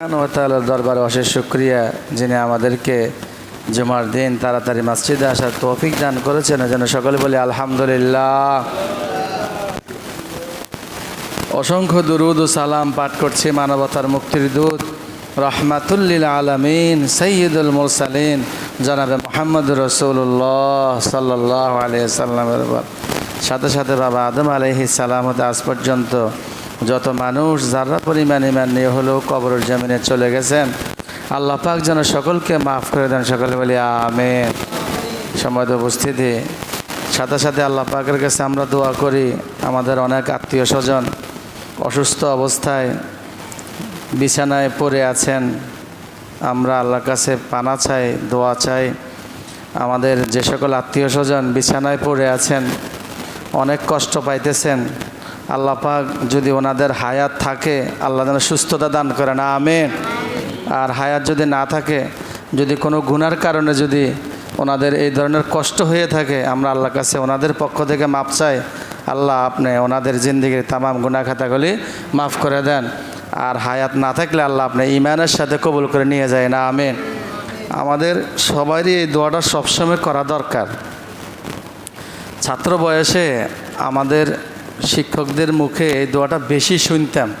দরবারে অশেষ শুক্রিয়া যিনি আমাদেরকে জুমার দিন তাড়াতাড়ি মসজিদে আসার তৌফিক দান করেছেন। যেন সকলে বলি আলহামদুলিল্লাহ। অসংখ্য দুরুদ ও সালাম পাঠ করছি মানবতার মুক্তির দূত রহমাতুল্লিল আলমিন সৈয়দুল মুরসালিন, জনাবে মোহাম্মদ রসুল্লাহ সাল্লাহ আলিয়া সাল্লামের সাথে সাথে বাবা আদম আলহি সালামতে আজ পর্যন্ত যত মানুষ যারা পরিমাণ ইমান নিয়ে হলেও কবরের জমিনে চলে গেছেন আল্লাহ পাক যেন সকলকে মাফ করে দেন। সকলে বলি আমেন। সময় উপস্থিতি। সাথে সাথে আল্লাহ পাকের কাছে আমরা দোয়া করি, আমাদের অনেক আত্মীয় স্বজন অসুস্থ অবস্থায় বিছানায় পড়ে আছেন। আমরা আল্লাহর কাছে পানা চাই, দোয়া চাই। আমাদের যে সকল আত্মীয় স্বজন বিছানায় পড়ে আছেন, অনেক কষ্ট পাইতেছেন। আল্লাহ পাক যদি ওনাদের হায়াত থাকে, আল্লাহ যেন সুস্থতা দান করে না আমেন। আর হায়াত যদি না থাকে, যদি কোনো গুনার কারণে যদি ওনাদের এই ধরনের কষ্ট হয়ে থাকে, আমরা আল্লাহর কাছে ওনাদের পক্ষ থেকে মাপ চাই। আল্লাহ আপনি ওনাদের জিন্দিগির তামাম গুণা খাতাগুলি মাফ করে দেন। আর হায়াত না থাকলে আল্লাহ আপনি ইমানের সাথে কবুল করে নিয়ে যায় না, আমেন। আমাদের সবারই এই দোয়াটা সবসময় করা দরকার। ছাত্র বয়সে আমাদের শিক্ষকদের মুখে এই দোয়াটা বেশি শুনতাম,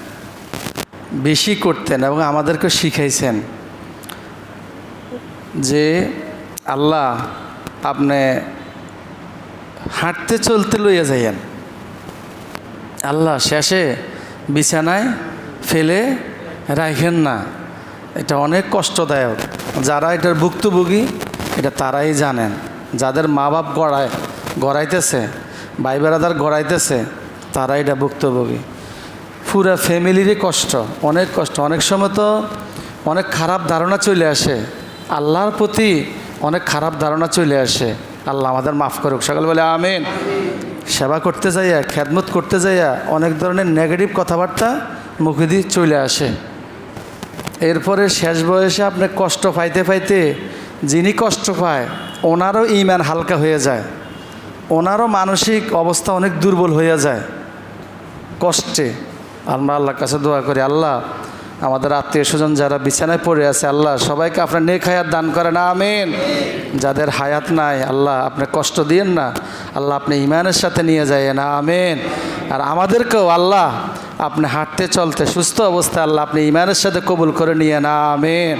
বেশি করতেন এবং আমাদেরকে শিখাইছেন যে আল্লাহ আপনি হাঁটতে চলতে লইয়া যাইয়েন। আল্লাহ শেষে বিছানায় ফেলে রাখেন না। এটা অনেক কষ্টদায়ক। যারা এটার ভুক্তভোগী, এটা তারাই জানেন। যাদের মা বাপ গড়ায় গড়াইতেছে ভাই বেড়াদার গড়াইতেছে তারা এটা ভুক্তভোগী। পুরা ফ্যামিলিরই কষ্ট, অনেক কষ্ট। অনেক সময় তো অনেক খারাপ ধারণা চলে আসে। আল্লাহর প্রতি অনেক খারাপ ধারণা চলে আসে। আল্লাহ আমাদের মাফ করুক। সকাল বলে, আমিন। সেবা করতে যাইয়া খ্যাদমত করতে যাইয়া অনেক ধরনের নেগেটিভ কথাবার্তা মুখে দিয়ে চলে আসে। এরপরে শেষ বয়সে আপনি কষ্ট পাইতে পাইতে যিনি কষ্ট পায়, ওনারও ইমান হালকা হয়ে যায়। ওনারও মানসিক অবস্থা অনেক দুর্বল হয়ে যায়। কষ্টে। আমরা আল্লাহর কাছে দোয়া করি, আল্লাহ, আমাদের আত্মীয় স্বজন যারা বিছানায় পড়ে আছে, আল্লাহ, সবাইকে আপনার নেক হায়াত দান করেন, আমিন। যাদের হায়াত নাই, আল্লাহ, আপনি কষ্ট দিয়েন না, আল্লাহ, আপনি ইমানের সাথে নিয়ে যায় না আমিন। আর আমাদেরকেও, আল্লাহ, আপনি হাঁটতে চলতে সুস্থ অবস্থায়, আল্লাহ, আপনি ইমানের সাথে কবুল করে নিয়ে না আমিন।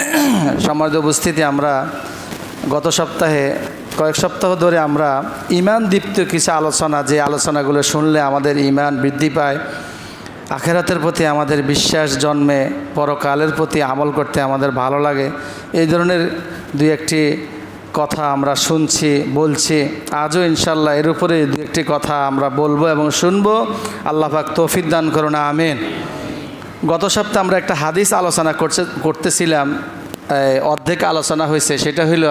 সমাজ উপস্থিতি আমরা গত সপ্তাহে কয়েক সপ্তাহ ধরে আমরা ইমান দীপ্ত কিছু আলোচনা, যে আলোচনাগুলো শুনলে আমাদের ইমান বৃদ্ধি পায়, আখেরাতের প্রতি আমাদের বিশ্বাস জন্মে, পরকালের প্রতি আমল করতে আমাদের ভালো লাগে। এই ধরনের দুই একটি কথা আমরা শুনছি, বলছি। আজও ইনশাল্লাহ এর উপরে দু একটি কথা আমরা বলব এবং শুনব। আল্লাহ পাক তৌফিক দান করুন, আমিন। গত সপ্তাহে আমরা একটা হাদিস আলোচনা করছে, করতেছিলাম অর্ধেক আলোচনা হয়েছে, সেটা হইল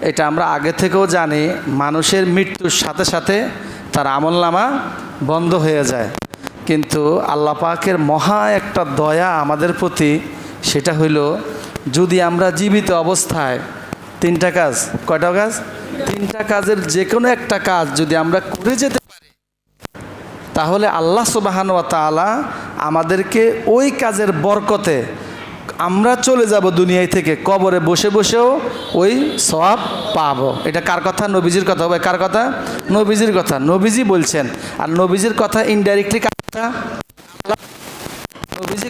এটা আমরা আগে থেকেও জানি, মানুষের মৃত্যুর সাথে সাথে তার আমলনামা বন্ধ হয়ে যায়। কিন্তু আল্লাহ পাকের মহা একটা দয়া আমাদের প্রতি, সেটা হইল যদি আমরা জীবিত অবস্থায় তিনটা কাজ, কয়টা কাজ? তিনটা কাজের যে কোনো একটা কাজ যদি আমরা করে যেতে পারি, তাহলে আল্লাহ সুবাহান ওয়া তাআলা আমাদেরকে ওই কাজের বরকতে আমরা চলে যাব দুনিয়ায় থেকে কবরে বসে বসেও ওই সব পাবো। এটা কার কথা? নবীজির কথা হবে। কার কথা? নবীজির কথা। নবীজি বলছেন, আর নবীজির কথা ইনডাইরেক্টলি কার কথা? নবীজি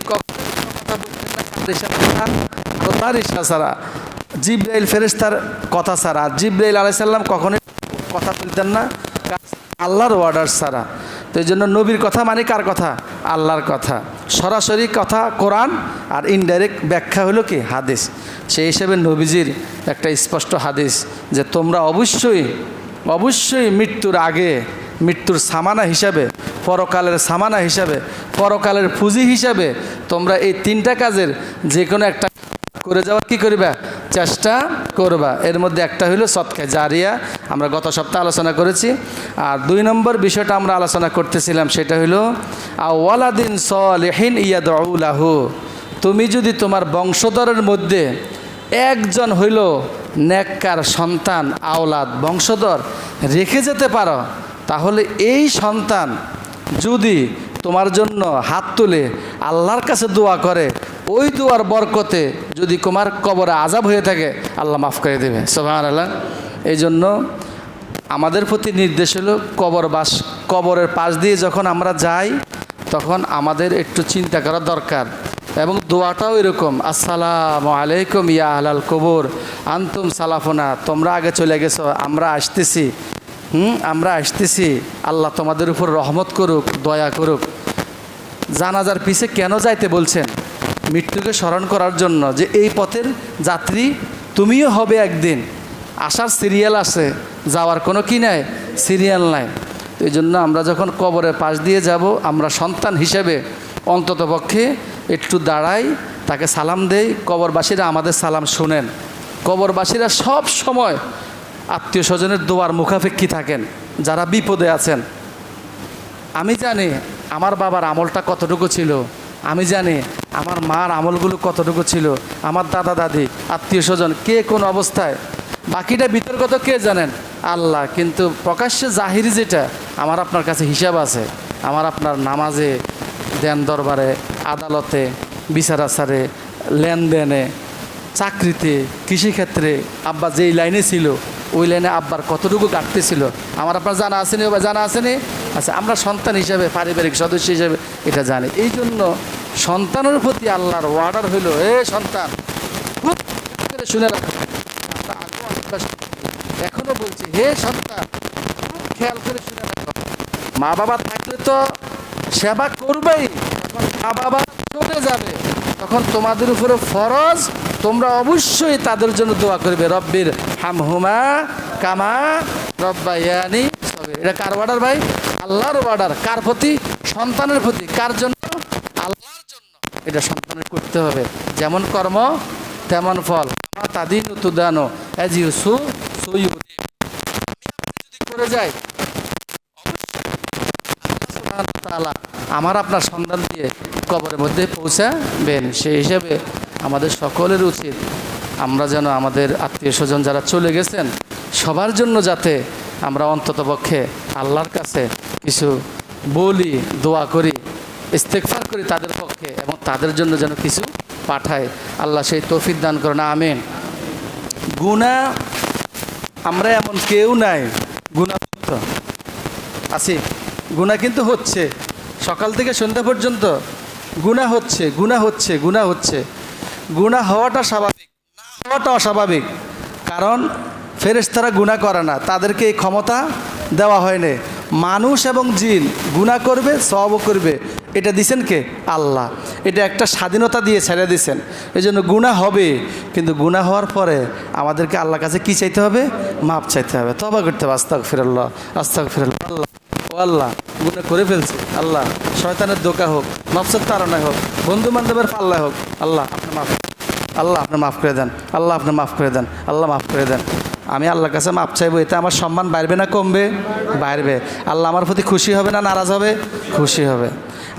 জিব্রাইল ফেরেশতার কথা ছাড়া। জিব্রাইল আলাইসাল্লাম কখনোই কথা বলতেন না। আল্লাহর অর্ডার ছাড়া। তো এই জন্য নবীর কথা মানে কার কথা? আল্লাহর কথা। সরাসরি কথা কোরআন আর ইনডাইরেক্ট ব্যাখ্যা হলো কি? হাদিস। সেই হিসেবে নবীজির একটা স্পষ্ট হাদিস যে তোমরা অবশ্যই অবশ্যই মৃত্যুর আগে, মৃত্যুর সামানা হিসাবে, পরকালের সামানা হিসাবে, পরকালের পুঁজি হিসাবে তোমরা এই তিনটা কাজের যে কোনো একটা করে যাওয়ার কি করিবা? চেষ্টা করবা। এর মধ্যে একটা হইল সৎকা জারিয়া। আমরা গত সপ্তাহে আলোচনা করেছি। আর দুই নম্বর বিষয়টা আমরা আলোচনা করতেছিলাম, সেটা হইল, আওয়ালাদিন সলেহিন ইয়াদুলাহু তুমি যদি তোমার বংশধরের মধ্যে একজন হইল নেককার সন্তান, আওলাদ, বংশধর, রেখে যেতে পারো, তাহলে এই সন্তান যদি তোমার জন্য হাত তুলে আল্লাহর কাছে দোয়া করে ওই দুয়ার বরকতে যদি তোমার কবরে আজাব হয়ে থাকে, আল্লাহ মাফ করে দেবে। সোহান আল্লাহ এই জন্য আমাদের প্রতি নির্দেশ হলো কবর বাস, কবরের পাশ দিয়ে যখন আমরা যাই, তখন আমাদের একটু চিন্তা করা দরকার। এবং দোয়াটাও এরকম, আসসালামু আলাইকুম ইয়া আহলাল কবর, আন্তুম সালাফোনা, তোমরা আগে চলে গেছো, আমরা আসতেছি। হুম, আমরা আসতেছি। আল্লাহ তোমাদের উপর রহমত করুক, দয়া করুক। জানাজার পিছে কেন যাইতে বলছেন? মৃত্যুকে স্মরণ করার জন্য যে এই পথের যাত্রী তুমিও হবে একদিন। আসার সিরিয়াল আছে, যাওয়ার কোনো কি নাই, সিরিয়াল নাই। এই জন্য আমরা যখন কবরের পাশ দিয়ে যাব, আমরা সন্তান হিসেবে অন্তত পক্ষে একটু দাঁড়াই, তাকে সালাম দেই, কবরবাসীরা আমাদের সালাম শোনেন। কবরবাসীরা সব সময় আত্মীয় স্বজনের দোয়ার মুখাপেক্ষী থাকেন, যারা বিপদে আছেন। আমি জানি আমার বাবার আমলটা কতটুকু ছিল আমি জানি আমার মার আমলগুলো কতটুকু ছিল, আমার দাদা, দাদি, আত্মীয় স্বজন, কে কোন অবস্থায়, বাকিটা বিতর্কত কে জানেন? আল্লাহ, কিন্তু প্রকাশ্যে জাহিরি যেটা, আমার আপনার কাছে হিসাব আছে। আমার আপনার নামাজে, দেন দরবারে, আদালতে, বিচার আচারে লেনদেনে, চাকরিতে, কৃষিক্ষেত্রে, আব্বা যেই লাইনে ছিল, ওই লাইনে আব্বার কতটুকু কাটতে ছিল, আমার আপনার জানা আসেনি বা জানা আসেনি আচ্ছা আমরা সন্তান হিসাবে, পারিবারিক সদস্য হিসাবে এটা জানি। এই জন্য সন্তানের প্রতি আল্লাহর ওয়ার্ডার হইল এ সন্তান, খুব শুনে। এখনও বলছি, হে সন্তান, খুব খেয়াল করে শুনে রাখো। মা বাবা থাকলে তো সেবা করবেই মা বাবা চলে যাবে, তখন তোমাদের উপরে ফরজ, তোমরা অবশ্যই তাদের জন্য দোয়া করবে। রব্বির হামহুমা কামা রব্বাইয়ানি সগীরা। এটা কার অর্ডার ভাই? আল্লাহর অর্ডার কার প্রতি? সন্তানের প্রতি। কার জন্য? এটা সন্তানের করতে হবে। যেমন কর্ম, তেমন ফল। তাদিন তুদানো অ্যাজ ইউ করে যায় আমার আপনার সন্ধান দিয়ে কবরের মধ্যে পৌঁছাবেন। সেই হিসাবে আমাদের সকলের উচিত আমরা যেন আমাদের আত্মীয় স্বজন যারা চলে গেছেন, সবার জন্য যাতে আমরা অন্ততপক্ষে আল্লাহর কাছে কিছু বলি, দোয়া করি। ইস্তেকফার করি তাদের পক্ষে এবং তাদের জন্য যেন কিছু পাঠায়। আল্লাহ সেই তৌফিক দান করেন, আমিন। গুণা আমরা এমন কেউ নাই গুণামুক্ত আছি গুণা কিন্তু হচ্ছে। সকাল থেকে সন্ধ্যা পর্যন্ত গুণা হচ্ছে গুণা হচ্ছে গুণা হচ্ছে। গুণা হওয়াটা স্বাভাবিক, না হওয়াটা অস্বাভাবিক। কারণ ফেরেশতারা গুণা করে না, তাদেরকে এই ক্ষমতা দেওয়া হয়নি। মানুষ এবং জিন গুণা করবে সবও করবে। এটা দিছেন কে? আল্লাহ। এটা একটা স্বাধীনতা দিয়ে ছেড়ে দিছেন। এই জন্য গুণা হবে, কিন্তু গুণা হওয়ার পরে আমাদেরকে আল্লাহর কাছে কি চাইতে হবে? মাপ চাইতে হবে। তবা করতে হবে আস্তাক ফিরাল্লাহ আস্তাক ফিরাল্লাহ আল্লাহ, ও আল্লাহ গুণা করে ফেলছি। আল্লাহ, শয়তানের দোকা হোক নফসের তারণায় হোক বন্ধু বান্ধবের পাল্লায় হোক, আল্লাহ আপনি মাফ আল্লাহ আপনি মাফ করে দেন। আল্লাহ আপনি মাফ করে দেন। আল্লাহ মাফ করে দেন। আমি আল্লাহর কাছে মাপ চাইব, এতে আমার সম্মান বাড়বে না, কমবে? বাড়বে। আল্লাহ আমার প্রতি খুশি হবে না, নারাজ হবে? খুশি হবে।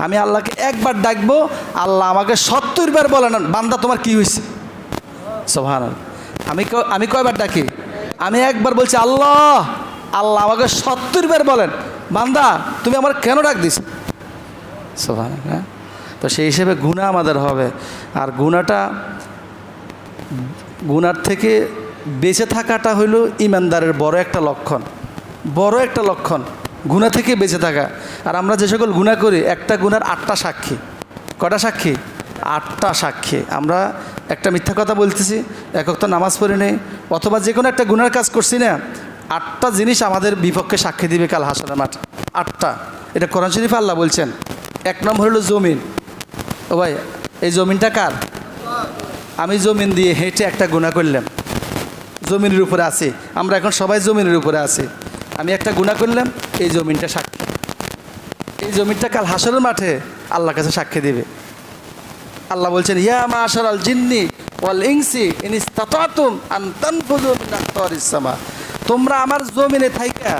আমি আল্লাহকে একবার ডাকবো, আল্লাহ আমাকে সত্তর বার বলে না বান্দা, তোমার কি হয়েছে? সোহান আমি আমি কয়বার ডাকি? আমি একবার বলছি, আল্লাহ আল্লাহ আমাকে সত্তর বার বলেন, বান্দা, তুমি আমার কেন ডাক দিস সোহান হ্যাঁ? তো সেই হিসেবে গুণা আমাদের হবে। আর গুণাটা গুনার থেকে বেঁচে থাকাটা হলো ইমানদারের বড় একটা লক্ষণ। বড় একটা লক্ষণ। গুণা থেকে বেঁচে থাকা। আর আমরা যে সকল গুণা করি, একটা গুণার আটটা সাক্ষী। কটা সাক্ষী? আটটা সাক্ষী। আমরা একটা মিথ্যা কথা বলতেছি একক তো নামাজ পড়ি নেই, অথবা যে কোনো একটা গুণার কাজ করছি না, আটটা জিনিস আমাদের বিপক্ষে সাক্ষী দিবে কাল হাসনের মাঠ। আটটা। এটা কোরআন শরীফ আল্লাহ বলছেন, এক নম্বর হলো জমিন। ও ভাই, এই জমিনটা কার? আমি জমিন দিয়ে হেঁটে একটা গুণা করলাম। জমিনের উপরে আছি। আমরা এখন সবাই জমিনের উপরে আছি। আমি একটা গুণা করলাম, এই জমিনটা সাক্ষী। এই জমিনটা কাল হাসরের মাঠে আল্লাহর কাছে সাক্ষী দিবে। আল্লাহ বলছেন, ইয়া মা আশার আল জিন্নি ওয়াল ইংসি আকতারিস সামা। তোমরা আমার জমিনে থাইকা,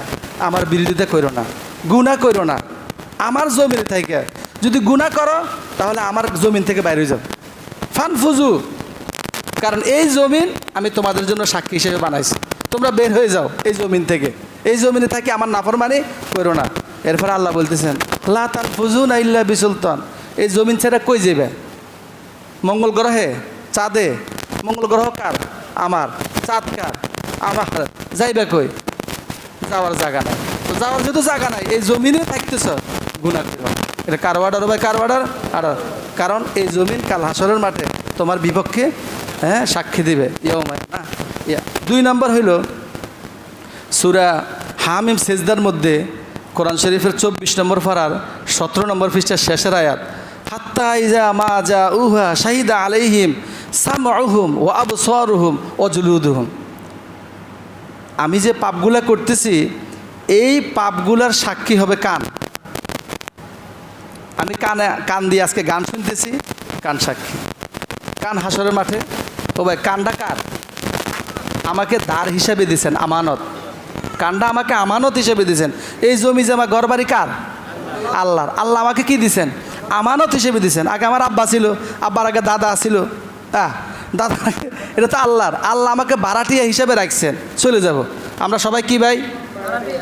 আমার বিরোধিতা করো না, গুনাহ করো না। আমার জমিনে থাইকা, যদি গুনাহ করো, তাহলে আমার জমিন থেকে বাইরে হয়ে যাবে ফানফুজু কারণ এই জমিন আমি তোমাদের জন্য সাক্ষী হিসেবে বানাইছি। তোমরা বের হয়ে যাও এই জমিন থেকে। এই জমিনে থাকি আমার নাফরমানি করো না। এরপর আল্লাহ বলতেছেন, লা তান ফুজু না ইল্লা বিসুলতান। এই জমিন ছেড়ে কই যাবে মঙ্গল গ্রহে? চাঁদে? মঙ্গল গ্রহ কার? আমার। চাঁদ কার? আমার। যাইবে কই? যাওয়ার জায়গা নাই। তো যাওয়ার যেহেতু জায়গা নাই, এই জমিনে থাকতেছ গুণা এটা কার অর্ডার ভাই? কার অর্ডার আর কারণ এই জমিন কাল হাসরের মাঠে তোমার বিপক্ষে হ্যাঁ সাক্ষী দিবে। ইয়মায় না? ইয়া। দুই নম্বর হইল, সুরা হামিম সেজদার মধ্যে কোরআন শরীফের চব্বিশ নম্বর ফারার সতেরো নম্বর পৃষ্ঠার শেষের আয়াত, হাত্তা ইজা মা যা উহা শাহিদা আলাইহিম সামহুম ও আবু আবসারুহুম ও জুলুদুহুম। আমি যে পাপগুলা করতেছি, এই পাপগুলার সাক্ষী হবে কান। আমি কানে, কান দিয়ে আজকে গান শুনতেছি, কান সাক্ষী। কান হাসরের মাঠে, ও ভাই, কানটা কার? আমাকে দাঁড় হিসাবে দিছেন, আমানত। কানটা আমাকে আমানত হিসেবে দিছেন। এই জমি জমা ঘর বাড়ি কার? আল্লাহর। আল্লাহ আমাকে কি দিছেন? আমানত হিসেবে দিছেন। আগে আমার আব্বা ছিল, আব্বার আগে দাদা ছিল। হ্যাঁ দাদা এটা তো আল্লাহর। আল্লাহ আমাকে বারাটিয়া হিসাবে রাখছেন। চলে যাব। আমরা সবাই কি ভাই?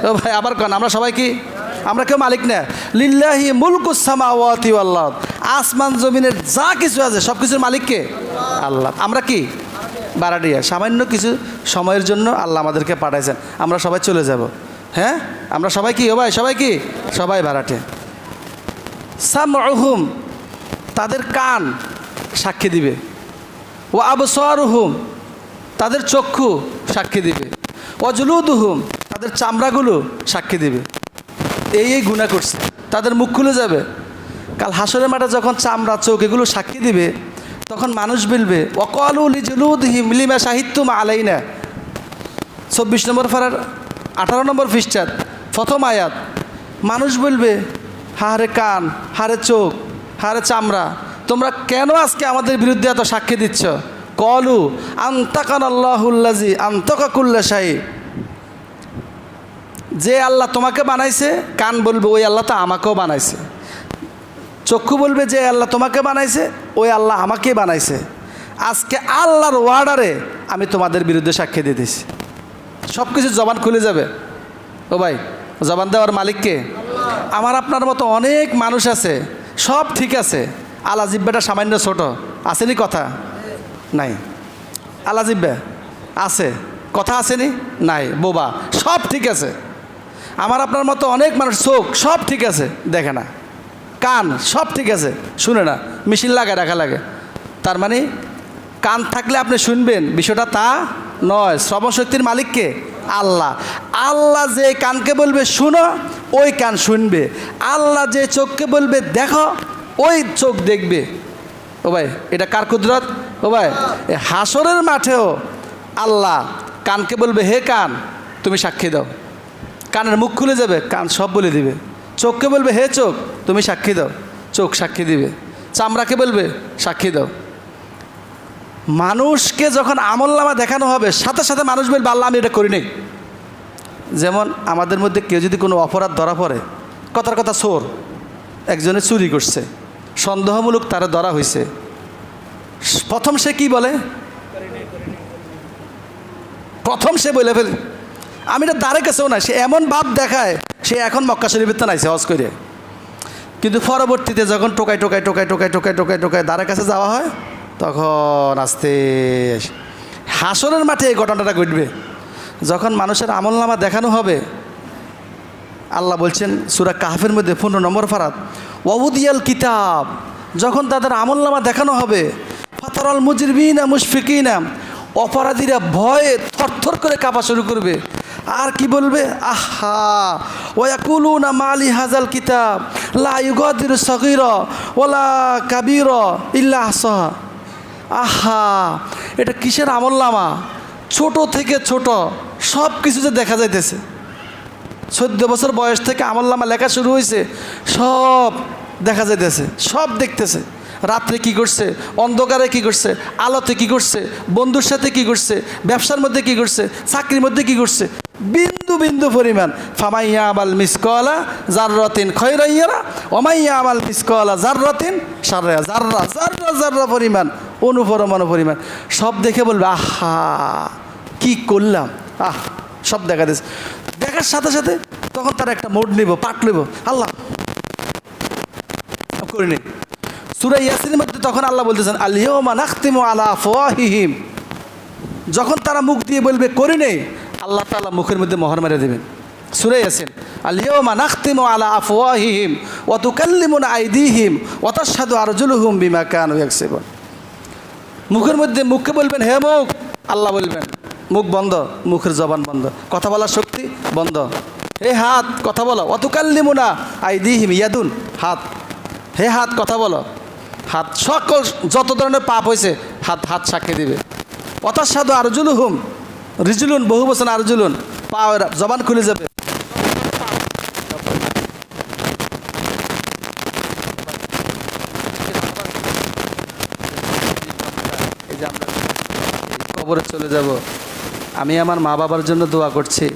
ও ভাই, আবার কন। আমরা সবাই কি? আমরা কেউ মালিক না। লিল্লাহি মুলকুসামাওয়াতি আল্লাহ আসমান, জমিনের যা কিছু আছে সব কিছুর মালিক কে? আল্লাহ। আমরা কি? বারাডিয়া। সামান্য কিছু সময়ের জন্য আল্লাহ আমাদেরকে পাঠাইছেন। আমরা সবাই চলে যাব। হ্যাঁ? আমরা সবাই কি? ভাই, সবাই কি? সবাই ভাড়াটে সামহুম তাদের কান সাক্ষী দিবে। ও আবসরহুম, তাদের চক্ষু সাক্ষী দিবে। অজলুদহুম তাদের চামড়াগুলো সাক্ষী দিবে। এই এই গুণা করছে। তাদের মুখ খুলে যাবে। কাল হাসরের মাঠে যখন চামড়া, চোখ এগুলো সাক্ষী দিবে তখন মানুষ বলবে অকলু লিজলুদহিম লিমা সাহিত্যম আলাইনা। চব্বিশ নম্বর ফারার আঠারো নম্বর পৃষ্ঠাত প্রথম আয়াত। মানুষ বলবে হারে কান হারে চোখ হারে চামড়া, তোমরা কেন আজকে আমাদের বিরুদ্ধে এত সাক্ষী দিচ্ছ? কলু আন্তাকান আল্লাহুল্লাজি আন্তকাকুল্লা শাহী যে আল্লাহ তোমাকে বানাইছে, কান বলবে, ওই আল্লাহ তো আমাকেও বানাইছে। চক্ষু বলবে যে আল্লাহ তোমাকে বানাইছে ওই আল্লাহ আমাকে বানাইছে। আজকে আল্লাহর ওয়ার্ডারে আমি তোমাদের বিরুদ্ধে সাক্ষী দিতেছি সব কিছু জবান খুলে যাবে। ও ভাই জবান দেওয়ার মালিককে আমার আপনার মতো অনেক মানুষ আছে সব ঠিক আছে। আল্লাহ জিব্বাটা সামান্য ছোট আসেনি কথা? নাই। আল্লাহ জিব্বা আছে। কথা আসেনি? নাই। বোবা সব ঠিক আছে। আমার আপনার মতো অনেক মানুষ চোখ সব ঠিক আছে দেখে না। কান সব ঠিক আছে, শুনে না মেশিন লাগায় রাখা লাগে। তার মানে কান থাকলে আপনি শুনবেন, বিষয়টা তা নয় শ্রবণশক্তির মালিককে আল্লাহ। আল্লাহ যে কানকে বলবে, শুনো, ওই কান শুনবে। আল্লাহ যে চোখকে বলবে, দেখো, ওই চোখ দেখবে। ও ভাই, এটা কার কুদরত? ও ভাই হাসরের মাঠেও আল্লাহ কানকে বলবে, হে কান, তুমি সাক্ষী দাও। কানের মুখ খুলে যাবে, কান সব বলে দিবে। চোখকে বলবে, হে চোখ, তুমি সাক্ষী দাও। চোখ সাক্ষী দিবে। চামড়াকে বলবে, সাক্ষী দাও। মানুষকে যখন আমলনামা দেখানো হবে, সাথে সাথে মানুষ বলবে, আল্লাহ, আমি এটা করিনি। যেমন আমাদের মধ্যে কেউ যদি কোনো অপরাধ ধরা পড়ে, কথার কথা সোর একজনে চুরি করছে, সন্দেহমূলক তারা ধরা হয়েছে প্রথম সে কি বলে? প্রথম সে বলে ফেলে, আমি এটা দাঁড়ে কাছেও না সে এমন ভাব দেখায় সে এখন মক্কা শরীফের নাইছে হজ করে কিন্তু পরবর্তীতে যখন টোকাই টোকাই টোকাই টোকাই টোকাই টোকাই টোকাই দ্বারের কাছে যাওয়া হয়, তখন আস্তে হাসনের মাঠে এই ঘটনাটা ঘটবে। যখন মানুষের আমলনামা দেখানো হবে, আল্লাহ বলছেন, সুরা কাহাফের মধ্যে পনেরো নম্বর ফারাত, ওয়াউদিয়াল কিতাব যখন তাদের আমলনামা দেখানো হবে, ফাতারাল মুজরিবিনা মুশফিকিনা অপরাধীরা ভয়ে থরথর করে কাঁপা শুরু করবে। আর কি বলবে? আহা! ওয়াকুলু না মালি হাজাল কিতাব, লা ইউগাদির সগির ওলা কাবির ইল্লা আহসাহা। আহা, এটা কিসের আমলনামা? ছোট থেকে ছোট সব কিছু যে দেখা যাইতেছে। চোদ্দ বছর বয়স থেকে আমলনামা লেখা শুরু হয়েছে সব দেখা যাইতেছে, সব দেখতেছে। রাত্রে কি করছে? অন্ধকারে কি করছে? আলোতে কি করছে? বন্ধুর সাথে কি করছে? ব্যবসার মধ্যে কি করছে? চাকরির মধ্যে কি করছে? বিন্দু বিন্দু পরিমাণ। ফামাইয়া আবাল মিসকলা জাররাতিন খয়রাইয়ারা ওমাইয়া আবাল মিসকলা জাররাতিন সাররা জাররা জাররা জাররা পরিমাণ, অনুপরমাণু পরিমাণ। সব দেখে বলবে, আহা, কি করলাম? আহ, সব দেখা দিচ্ছে দেখার সাথে সাথে তখন তার একটা মোড নিব পাট নিব। আল্লাহ করিনি সুরা ইয়াসিনের মধ্যে তখন আল্লাহ বলতেছেন আলিয়মা নাখতিমু আলা ফওয়াহিহিম যখন তারা মুখ দিয়ে বলবে, করি নেই, আল্লাহ তাআলা মুখের মধ্যে মোহর মেরে দেবেন। সুরে ইয়াসিন আলিয়মা নাখতিমু আলা আফওয়াহিহিম ওয়া তুকাল্লিমুনা আইদিহিম তাশহাদু আরজুলুহুম বিমা কানু ইয়াকসিবুন। মুখের মধ্যে মুখকে বলবেন, হে মুখ। আল্লাহ বলবেন, মুখ বন্ধ, মুখের জবান বন্ধ। কথা বলার শক্তি বন্ধ। হে হাত, কথা বলো। অতুকাল্লিমুনা আই দিহিম ইয়াদুন। হাত, হে হাত, কথা বলো। হাত, সকল যত ধরনের পাপ হয়েছে, হাত হাত সাক্ষী দিবে। অতার সাধু আরজুলু হুম রিজুলুন, বহু বছর আরজুলুন পা জবান খুলে যাবে। কবরে চলে যাব। আমি আমার মা বাবার জন্য দোয়া করছি।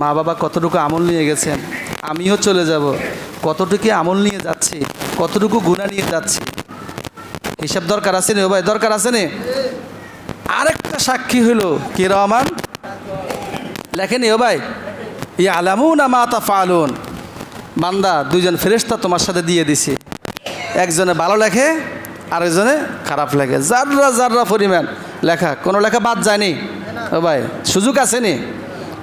মা বাবা কতটুকু আমল নিয়ে গেছেন, আমিও চলে যাব। কতটুকু আমল নিয়ে যাচ্ছি, কতটুকু গুণা নিয়ে যাচ্ছি হিসাব দরকার আছে নি ভাই? দরকার আছে নি? আরেকটা সাক্ষী হইল। কে রহমান লেখেনি ও ভাই? ই আলামুন আমাতা ফালুন বান্দা, দুইজন ফেরেস্তা তোমার সাথে দিয়ে দিছি। একজনে ভালো লেখে, আরেকজনে খারাপ লেখে। যাররা যাররা পরিমাণ। লেখা, কোনো লেখা বাদ যায়নি। ও ভাই, সুযোগ আছে নি?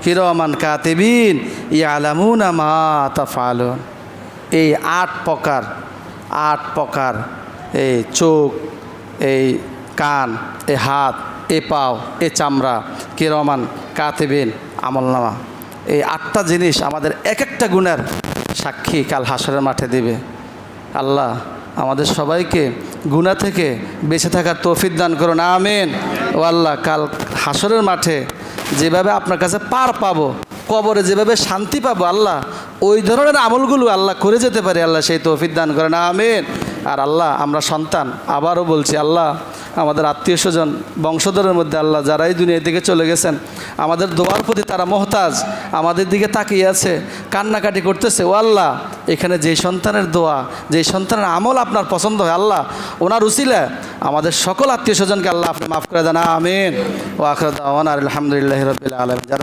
হিরমান কাতেবিন? ই আলামুন আমাতা ফালুন এই আট প্রকার আট প্রকার এই চোখ, এই কান, এ হাত, এ পাও, এ চামড়া কিরমান কাতেবিন আমলনামা এই আটটা জিনিস আমাদের এক একটা গুণের সাক্ষী কাল হাসরের মাঠে দিবে। আল্লাহ আমাদের সবাইকে গুণা থেকে বেঁচে থাকার তৌফিক দান করুন, আমিন। ও আল্লাহ, কাল হাসরের মাঠে যেভাবে আপনার কাছে পার পাবো, কবরে যেভাবে শান্তি পাবো, আল্লাহ, ওই ধরনের আমলগুলো আল্লাহ করে যেতে পারে, আল্লাহ সেই তৌফিক দান করেন, আমিন। আর আল্লাহ, আমরা সন্তান। আবারও বলছি, আল্লাহ, আমাদের আত্মীয় স্বজন, বংশধরের মধ্যে আল্লাহ, যারাই দুনিয়া থেকে চলে গেছেন, আমাদের দোয়ার প্রতি তারা মহতাজ, আমাদের দিকে তাকিয়ে আছে, কান্নাকাটি করতেছে। ও আল্লাহ, এখানে যেই সন্তানের দোয়া যেই সন্তানের আমল আপনার পছন্দ হয়, আল্লাহ, ওনার উসিলা আমাদের সকল আত্মীয় স্বজনকে আল্লাহ আপনি মাফ করে দেন। আমিন। ও আখরদ আলহামদুলিল্লাহ রবিল আলম